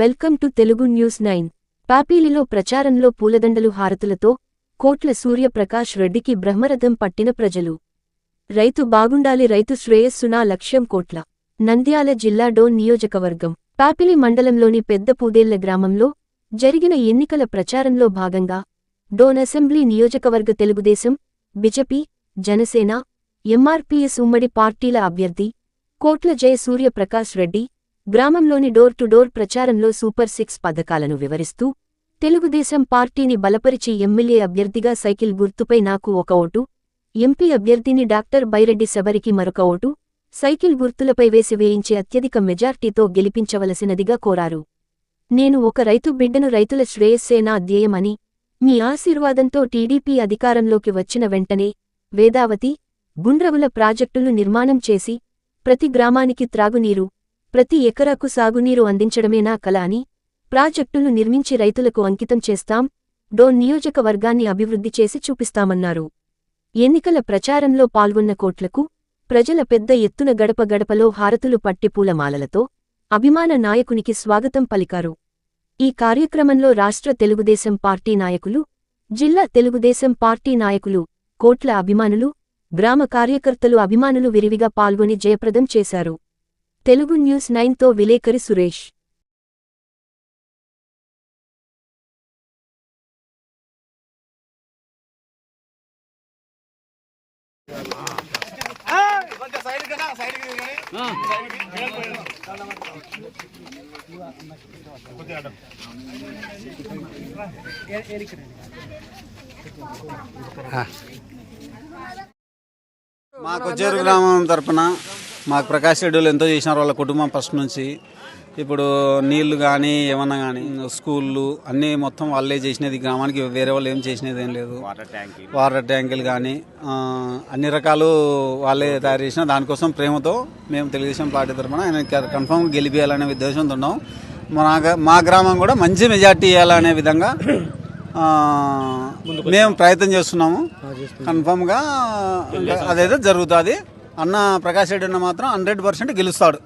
Welcome to Telugu news nine. పాపీలిలో ప్రచారంలో పూలదండలు హారతులతో కోట్ల సూర్యప్రకాష్ రెడ్డికి బ్రహ్మరథం పట్టిన ప్రజలు. రైతు బాగుండాలి రైతు శ్రేయస్సునా లక్ష్యం కోట్ల. నంద్యాల జిల్లా డోన్ నియోజకవర్గం. పాపిలి మండలంలోని పెద్ద పూదేళ్ళ గ్రామంలో జరిగిన ఎన్నికల ప్రచారంలో భాగంగా డోన్ అసెంబ్లీ నియోజకవర్గ తెలుగుదేశం బిజెపి జనసేన ఎంఆర్పీఎస్ ఉమ్మడి పార్టీల అభ్యర్థి కోట్ల జయ సూర్యప్రకాష్ రెడ్డి గ్రామంలోని డోర్ టు డోర్ ప్రచారంలో సూపర్ సిక్స్ పథకాలను వివరిస్తూ తెలుగుదేశం పార్టీని బలపరిచి ఎమ్మెల్యే అభ్యర్థిగా సైకిల్ గుర్తుపై నాకు ఒక ఓటు ఎంపీ అభ్యర్థిని డాక్టర్ బైరెడ్డి శబరికి మరొక ఓటు సైకిల్ గుర్తులపై వేసి వేయించే అత్యధిక మెజార్టీతో గెలిపించవలసినదిగా కోరారు. నేను ఒక రైతు బిడ్డను రైతుల శ్రేయస్సే నా ధ్యేయమని మీ ఆశీర్వాదంతో టీడీపీ అధికారంలోకి వచ్చిన వెంటనే వేదావతి గుండ్రవుల ప్రాజెక్టులు నిర్మాణం చేసి ప్రతి గ్రామానికి త్రాగునీరు ప్రతి ఎకరాకు సాగునీరు అందించడమే నా కల అని ప్రాజెక్టులు నిర్మించి రైతులకు అంకితం చేస్తాం డోన్ నియోజకవర్గాన్ని అభివృద్ధి చేసి చూపిస్తామన్నారు. ఎన్నికల ప్రచారంలో పాల్గొన్న కోట్లకు ప్రజల పెద్ద ఎత్తున గడప గడపలో హారతులు పట్టి పూలమాలలతో అభిమాన నాయకునికి స్వాగతం పలికారు. ఈ కార్యక్రమంలో రాష్ట్ర తెలుగుదేశం పార్టీ నాయకులు జిల్లా తెలుగుదేశం పార్టీ నాయకులు కోట్ల అభిమానులు గ్రామ కార్యకర్తలు అభిమానులు విరివిగా పాల్గొని జయప్రదం చేశారు. తెలుగు న్యూస్ నైన్తో విలేకరి సురేష్. మాకు సైడ్ మా కొచ్చేరు గ్రామం తరపున మాకు ప్రకాష్ రెడ్డిలు ఎంతో చేసినారు వాళ్ళ కుటుంబం ఫస్ట్ నుంచి. ఇప్పుడు నీళ్ళు కానీ ఏమన్నా కానీ స్కూళ్ళు అన్నీ మొత్తం వాళ్ళే చేసినది. గ్రామానికి వేరే వాళ్ళు ఏం చేసినది ఏం లేదు. వాటర్ ట్యాంకులు కానీ అన్ని రకాలు వాళ్ళే తయారు చేసిన. దానికోసం ప్రేమతో మేము తెలుగుదేశం పార్టీ తరఫున ఆయన కన్ఫామ్ గెలిపించాలనే ఉద్దేశంతో ఉన్నాం. మా మా గ్రామం కూడా మంచి మెజార్టీ ఇవ్వాలనే విధంగా మేము ప్రయత్నం చేస్తున్నాము. కన్ఫామ్గా అదైతే జరుగుతుంది. అన్న ప్రకాష్ రెడ్డి అన్న మాత్రం హండ్రెడ్ పర్సెంట్ గెలుస్తాడు.